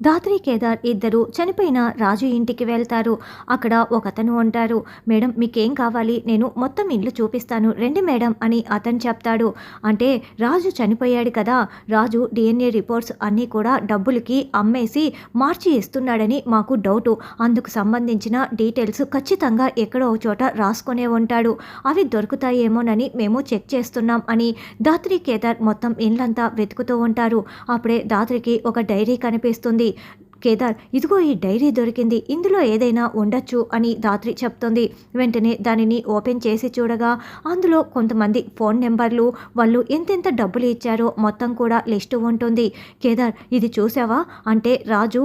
ధాత్రి కేదార్ ఇద్దరు చనిపోయిన రాజు ఇంటికి వెళ్తారు. అక్కడ ఒకతను ఉంటారు మేడం మీకేం కావాలి? నేను మొత్తం ఇల్లు చూపిస్తాను. రండి మేడం అని అతను చెప్తాడు. అంటే రాజు చనిపోయాడు కదా. రాజు డిఎన్ఏ రిపోర్ట్స్ అన్నీ కూడా డబ్బులకి అమ్మేసి మార్చి ఇస్తున్నాడని మాకు డౌటు. అందుకు సంబంధించిన డీటెయిల్స్ ఖచ్చితంగా ఎక్కడో ఒక చోట రాసుకునే ఉంటాడు. అవి దొరుకుతాయేమోనని మేము చెక్ చేస్తున్నాం అని ధాత్రి కేదార్ మొత్తం ఇల్లంతా వెతుకుతూ ఉంటారు. అప్పుడే ధాత్రికి ఒక డైరీ కనిపిస్తుంది. కేదార్ ఇదిగో ఈ డైరీ దొరికింది. ఇందులో ఏదైనా ఉండొచ్చు అని దాత్రి చెప్తుంది. వెంటనే దానిని ఓపెన్ చేసి చూడగా అందులో కొంతమంది ఫోన్ నెంబర్లు వాళ్ళు ఎంతెంత డబ్బులు ఇచ్చారో మొత్తం కూడా లిస్టు ఉంటుంది. కేదార్ ఇది చూసావా అంటే రాజు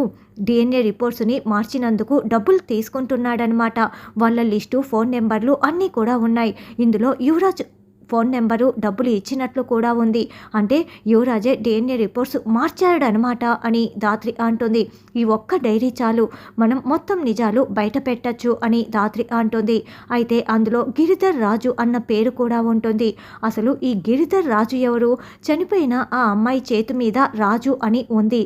డిఎన్ఏ రిపోర్ట్స్ని మార్చినందుకు డబ్బులు తీసుకుంటున్నాడనమాట వాళ్ళ లిస్టు ఫోన్ నెంబర్లు అన్నీ కూడా ఉన్నాయి. ఇందులో యువరాజ్ ఫోన్ నెంబరు డబ్బులు ఇచ్చినట్లు కూడా ఉంది. అంటే యువరాజే డిఎన్ఏ రిపోర్ట్స్ మార్చాడనమాట అని దాత్రి అంటుంది. ఈ ఒక్క డైరీ చాలు మనం మొత్తం నిజాలు బయట పెట్టచ్చు అని దాత్రి అంటుంది. అయితే అందులో గిరిధర్ రాజు అన్న పేరు కూడా ఉంటుంది. అసలు ఈ గిరిధర్ రాజు ఎవరు? చనిపోయిన ఆ అమ్మాయి చేతి మీద రాజు అని ఉంది.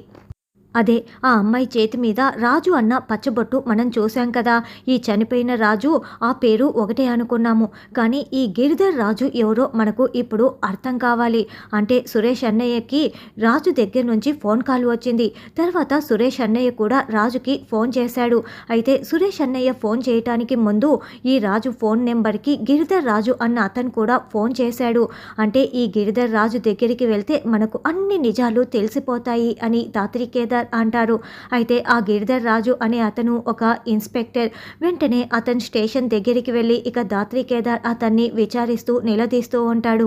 అదే ఆ అమ్మాయి చేతి మీద రాజు అన్న పచ్చబొట్టు మనం చూశాం కదా. ఈ చనిపోయిన రాజు ఆ పేరు ఒకటే అనుకున్నాము. కానీ ఈ గిరిధర్ రాజు ఎవరో మనకు ఇప్పుడు అర్థం కావాలి. అంటే సురేష్ అన్నయ్యకి రాజు దగ్గర నుంచి ఫోన్ కాల్ వచ్చింది. తర్వాత సురేష్ అన్నయ్య కూడా రాజుకి ఫోన్ చేశాడు. అయితే సురేష్ అన్నయ్య ఫోన్ చేయటానికి ముందు ఈ రాజు ఫోన్ నెంబర్కి గిరిధర్ రాజు అన్న అతను కూడా ఫోన్ చేశాడు. అంటే ఈ గిరిధర్ రాజు దగ్గరికి వెళ్తే మనకు అన్ని నిజాలు తెలిసిపోతాయి అని దాత్రికేదార్ కేదార్ అంటారు. అయితే ఆ గిరిధర్ రాజు అనే అతను ఒక ఇన్స్పెక్టర్. వెంటనే అతను స్టేషన్ దగ్గరికి వెళ్ళి ఇక దాత్రి కేదార్ అతన్ని విచారిస్తూ నిలదీస్తూ ఉంటాడు.